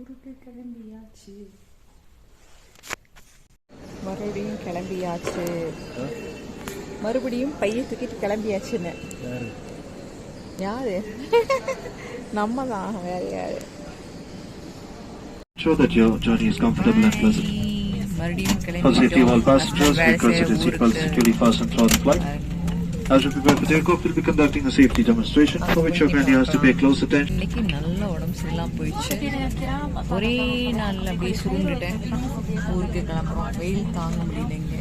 ஊருக்கு கிளம்பியாச்சு மறுபடியும் கிளம்பியாச்சு மறுபடியும் பைய தூக்கிட்டு கிளம்பியாச்சுன்னு யாரு நம்ம தான் வேற யாரு Ensure that your journey is comfortable and pleasant. மறுபடியும் For safety of all passengers, consider செய்யற seatbelts ஊருக்கு. securely fastened throughout the flight. As we prepare for takeoff, we'll be conducting a safety demonstration for which your family has to pay close attention. இன்னைக்கு நல்ல உடம்பு சரியில்லாம போயிடுச்சு ஒரே நாளில் அப்படியே சுருண்டுட்டேன் ஊருக்கு கிளம்புறோம் வெயில் தாங்க முடியலைங்க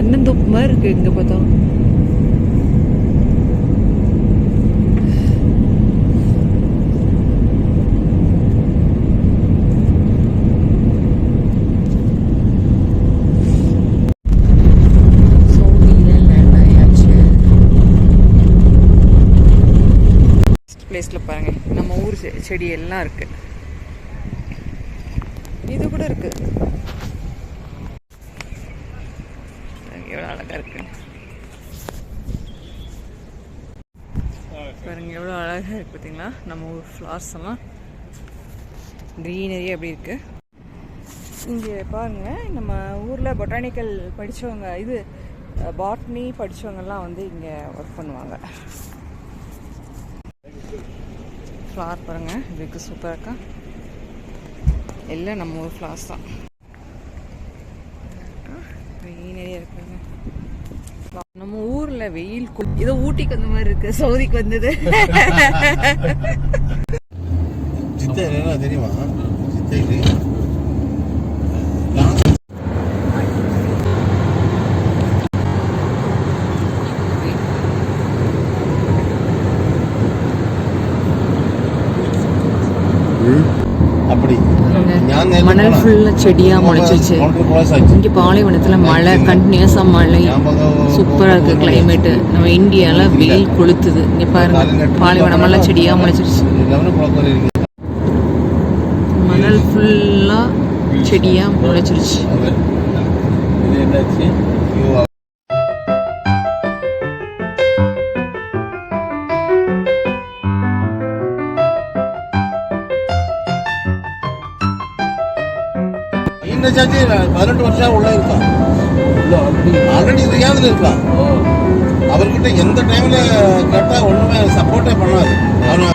தென்னந்தோப்பு மாதிரி இருக்கு எங்க பார்த்தாலும் சவுதியில land ஆயாச்சு. பாருங்க. நம்ம ஊர் செ- செடி எல்லாம் இருக்கு. இது கூட இருக்கு. எவ்வளோ அழகாக இருக்கு. பாருங்க எவ்வளோ அழகாக இருக்குது பார்த்தீங்களா நம்ம ஊர் ஃப்ளார்ஸ் எல்லாம். க்ரீனரி அப்படி இருக்குது இங்கே பாருங்கள் நம்ம ஊரில் பொட்டானிக்கல் படித்தவங்க இது பாட்னி படித்தவங்கெல்லாம் வந்து இங்கே ஒர்க் பண்ணுவாங்க. ஃப்ளார் பாருங்க இதுக்கு சூப்பராக இருக்கா எல்லாம் நம்ம ஊர் ஃப்ளார்ஸ் தான். க்ரீனரியாக இருக்குங்க நம்ம ஊர்ல வெயில் ஏதோ ஊட்டிக்கு வந்த மாதிரி இருக்கு. சவுதிக்கு வந்தது. சித்தை என்ன தெரியுமா? மணல் പോണ. ஃபுல்லா செடியா முளைச்சிச்சு இங்க பாலைவனத்துல மழை கண்டினியூஸா மழை சூப்பரா இருக்கு கிளைமேட் நம்ம இந்தியால வெயில் கொளுத்துது இங்க பாருங்க பாலைவனம் எல்லாம் செடியா முளைச்சிருச்சு மணல் ஃபுல்லா செடியா முளைச்சிருச்சு இது பதினெட்டு வருஷம் உள்ள இருக்கான் ஆல்ரெடி ரியாதில் இருக்கான் அவர்கிட்ட எந்த டைம்ல கேட்டா ஒண்ணுமே சப்போர்ட்டே பண்ணாது. அவன்